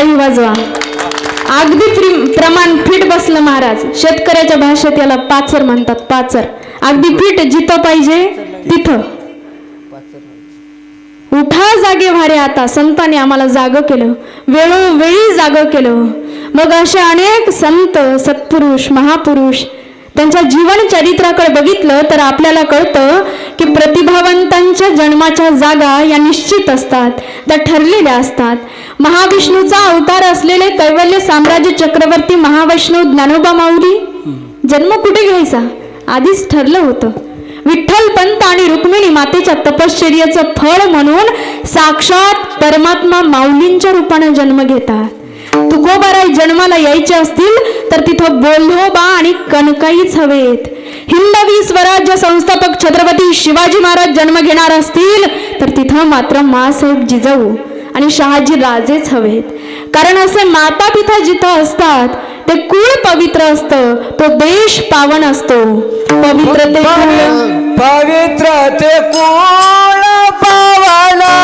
टाळी वाजवा. अगदी प्रमाण फिट बसलं महाराज. शेतकऱ्याच्या भाषेत याला पाचर म्हणतात पाचर. अगदी फिट जिथं पाहिजे तिथं. उठा जागे भारे आता. संतांनी आम्हाला जाग केलं. वेळोवेळी जाग केलं. मग असे अनेक संत सत्पुरुष महापुरुष त्यांच्या जीवन चरित्राकडे बघितलं तर आपल्याला कळतं की प्रतिभावंतांच्या जन्माच्या जागा या निश्चित असतात. त्या ठरलेल्या असतात. महाविष्णूचा अवतार असलेले कैवल्य साम्राज्य चक्रवर्ती महावैष्णव ज्ञानोबा माऊली जन्म कुठे घ्यायचा? आधीच ठरलं होतं. विठ्ठल पंत आणि रुक्मिणी मातेच्या तपश्चर्याचं फळ म्हणून साक्षात परमात्मा माऊलींच्या रूपाने जन्म घेतात. तुकोबाराय जन्माला यायचे असतील तर तिथं बोल्होबा आणि कणकाईच हवेत. हिंदवी स्वराज्य संस्थापक छत्रपती शिवाजी महाराज जन्म घेणार असतील तर तिथं मात्र मासाहेब जिजाऊ. आणि शहाजी राजेच हवेत. कारण असे माता पिता जिथं असतात ते कुळ पवित्र असत तो देश पावन असतो. पवित्र ते पवित्र ते कुळ पावना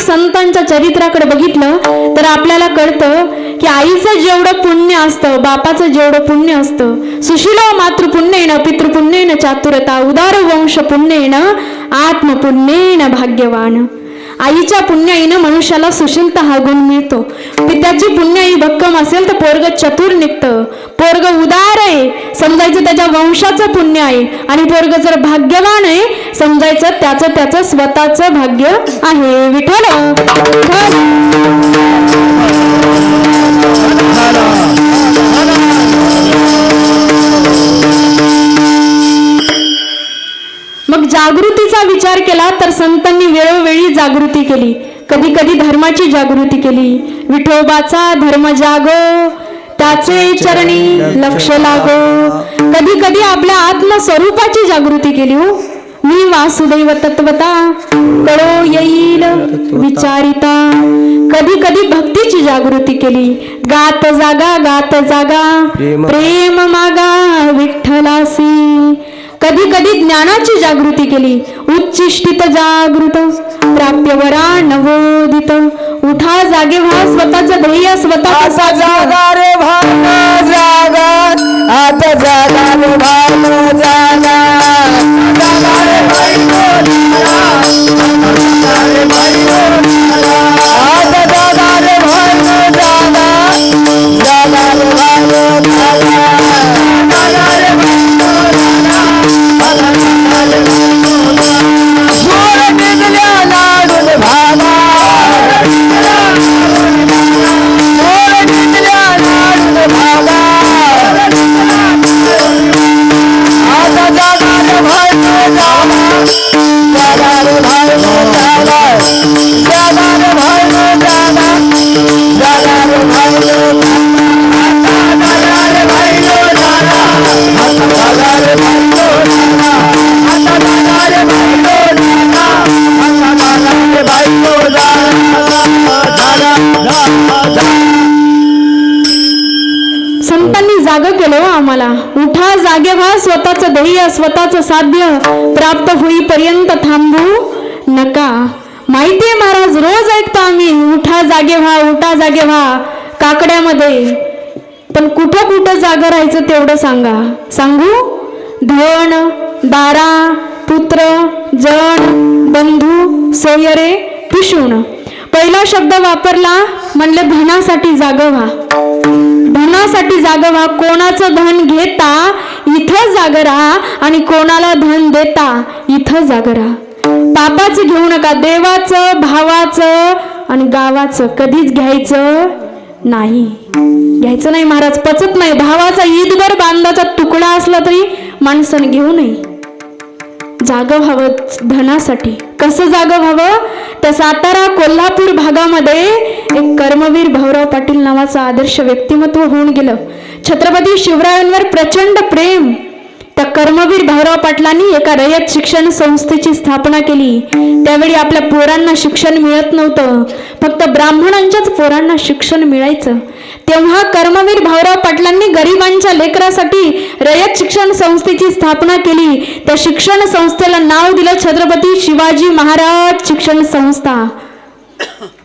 अनेक संतांच्या चरित्राकडे बघितलं तर आपल्याला कळतं की आईचं जेवढं पुण्य असतं बापाचं जेवढं पुण्य असतं सुशीला मातृपुण्येन पितृपुण्येन चातुरता उदार वंश पुण्येन आत्मपुण्येन भाग्यवान. आईच्या पुण्याईनं मनुष्याला सुशीलता हा गुण मिळतो. पित्याची पुण्याई भक्कम असेल तर पोरग चतुर निघतं. पोरग उदार समजायचं त्याच्या वंशाचं पुण्य आहे. आणि पोरग जर भाग्यवान आहे समजायचं त्याचं त्याचं स्वतःचं भाग्य आहे. विठ्ठल! विठ्ठल. मग जागृतीचा विचार केला तर संतांनी वेळोवेळी जागृती केली. कधी कधी धर्माची जागृती केली. विठोबाचा धर्म जागो त्याचे चरणी लक्ष लागो. कधी कधी आपल्या आत्मस्वरूपाची जागृती केली हो. मी वासुदैव तत्वता कळो येईल विचारिता. कधी कधी भक्तीची जागृती केली. गात जागा गात जागा. प्रेम- मागा विठ्ठलासी. कधी कधी ज्ञानाची जागृती केली. उच्चिष्टित जागृत प्राप्यवरा नवोदित. उठा जागे व्हा स्वतःचं ध्येय स्वतः जागा रे भान जागा. आता जागा रे भान जागा. जागा रे भाईनो जागा. रे भाईनो संतांनी जाग केलं हो आम्हाला. उठा जागे व्हा स्वतःच ध्येय स्वतःच साध्य प्राप्त होईपर्यंत थांबू नका. माहितीये महाराज रोज ऐकतो आम्ही उठा जागे व्हा उठा जागे व्हा काकड्यामध्ये. पण कुठं कुठं जागं राहायचं तेवढं सांगा. सांगू? धन दारा पुत्र जण बंधू सोयरे पिशुण पहिला शब्द वापरला म्हणले धनासाठी जाग व्हा. धनासाठी जाग व्हा. कोणाचं धन घेता इथं जाग राहा. आणि कोणाला धन देता इथं जाग राहा. पापाचं घेऊ नका. देवाचं भावाचं आणि गावाचं कधीच घ्यायचं नाही. घ्यायचं नाही महाराज. पचत नाही. भावाचा ईदभर बांधाचा तुकडा असला तरी माणसाने घेऊ नये. जागं व्हावं धनासाठी. कसं जागं व्हावं? त्या सातारा कोल्हापूर भागामध्ये एक कर्मवीर भाऊराव पाटील नावाचं आदर्श व्यक्तिमत्व होऊन गेलं. छत्रपती शिवरायांवर प्रचंड प्रेम. त्या कर्मवीर भाऊराव पाटलांनी एका रयत शिक्षण संस्थेची स्थापना केली. त्यावेळी आपल्या पोरांना शिक्षण मिळत नव्हतं. फक्त ब्राह्मणांच्याच पोरांना शिक्षण मिळायचं. तेव्हा कर्मवीर भाऊराव पाटलांनी गरिबांच्या लेकरासाठी रयत शिक्षण संस्थेची स्थापना केली. त्या शिक्षण संस्थेला नाव दिलं छत्रपती शिवाजी महाराज शिक्षण संस्था.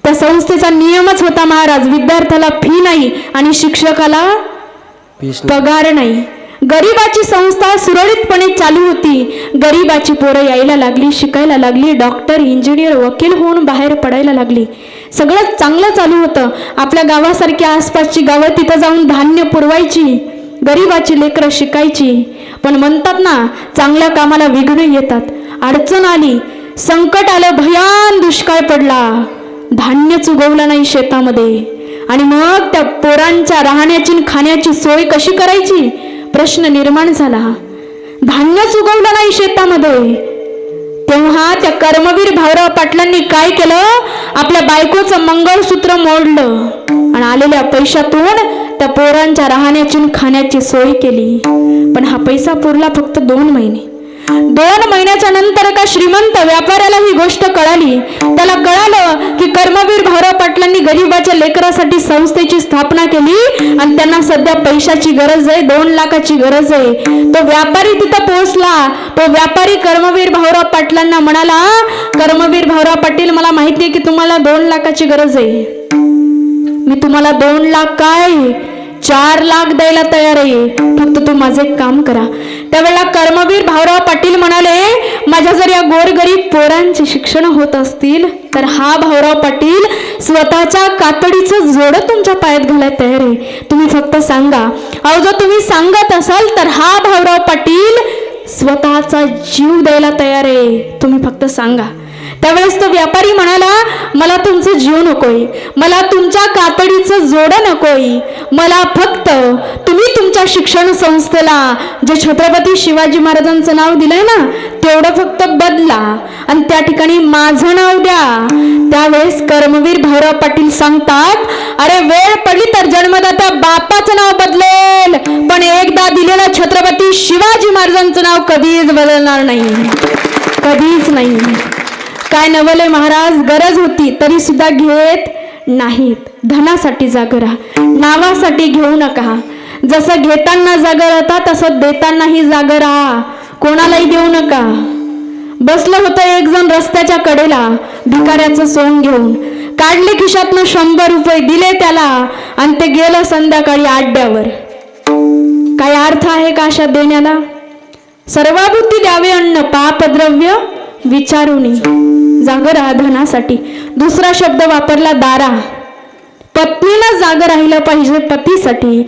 त्या संस्थेचा नियमच होता महाराज विद्यार्थ्याला फी नाही आणि शिक्षकाला पगार नाही. गरिबाची संस्था सुरळीतपणे चालू होती. गरिबाची पोरं यायला लागली शिकायला लागली डॉक्टर इंजिनियर वकील होऊन बाहेर पडायला लागली. सगळं चांगलं चालू होतं. आपल्या गावासारखी आसपासची गावं तिथं जाऊन धान्य पुरवायची गरिबाची लेकरं शिकायची. पण म्हणतात ना चांगल्या कामाला विघ्न येतात. अडचण आली संकट आलं भयान दुष्काळ पडला. धान्यच उगवलं नाही शेतामध्ये. आणि मग त्या पोरांच्या राहण्याची खाण्याची सोय कशी करायची? प्रश्न निर्माण झाला. धान्यच उगवलं नाही शेतामध्ये. तेव्हा त्या कर्मवीर भाऊराव पाटलांनी काय केलं? आपल्या बायकोचं मंगळसूत्र मोडलं आणि आलेल्या पैशातून त्या पोरांच्या राहण्याची खाण्याची सोय केली. पण हा पैसा पुरला फक्त दोन महिने. दोन महिन्याच्या नंतर एका श्रीमंत व्यापाऱ्याला ही गोष्ट कळाली. त्याला कळालं की कर्मवीर भाऊराव पाटलांनी गरिबाच्या लेकरासाठी संस्थेची स्थापना केली आणि त्यांना सध्या पैशाची गरज आहे दोन लाखाची गरज आहे. तो व्यापारी तिथं पोहोचला. तो व्यापारी कर्मवीर भाऊराव पाटलांना म्हणाला कर्मवीर भाऊराव पाटील मला माहिती आहे की तुम्हाला दोन लाखाची गरज आहे. मी तुम्हाला दोन लाख काय? चार लाख द्यायला तयार आहे. फक्त तू माझं एक काम करा. त्यावेळेला कर्मवीर भाऊराव पाटील म्हणाले माझ्या जर या गोरगरीब पोरांचे शिक्षण होत असतील तर हा भाऊराव पाटील स्वतःच्या कातडीचं जोडं तुमच्या पायात घालायला तयार आहे. तुम्ही फक्त सांगा. अहो जर तुम्ही सांगत असाल तर हा भाऊराव पाटील स्वतःचा जीव द्यायला तयार आहे. तुम्ही फक्त सांगा. त्यावेळेस तो व्यापारी म्हणाला मला तुमचं जीव नकोय. मला तुमच्या कातडीचं जोडं नकोय. मला फक्त तुम्ही तुमच्या शिक्षण संस्थेला जे छत्रपती शिवाजी महाराजांचं नाव दिलंय ना तेवढं फक्त बदला. आणि त्या ठिकाणी माझं नाव द्या. त्यावेळेस कर्मवीर भाऊराव पाटील सांगतात अरे वेळ पडली तर जन्मदाता बापाचं नाव बदलेल पण एकदा दिलेलं छत्रपती शिवाजी महाराजांचं नाव कधीच बदलणार नाही. कधीच नाही. काय नवले महाराज? गरज होती तरी सुद्धा घेत नाहीत. धनासाठी जागरा राहा. नावासाठी घेऊ नका. जसं घेताना जागर होता तसं देतानाही जागर राहा. कोणालाही देऊ नका. बसलं होतं एक जण रस्त्याच्या कडेला भिकाऱ्याचं सोंग घेऊन. काढले खिशातनं शंभर रुपये दिले त्याला. आणि ते गेलं संध्याकाळी आड्यावर. काय अर्थ आहे का अशा देण्याला? सर्वाभूती द्यावे अन्न पापद्रव्य विचारुनी जाग राधनासाठी दुसरा शब्द वापरला दारा. पत्नीला जाग राहिलं पाहिजे पतीसाठी.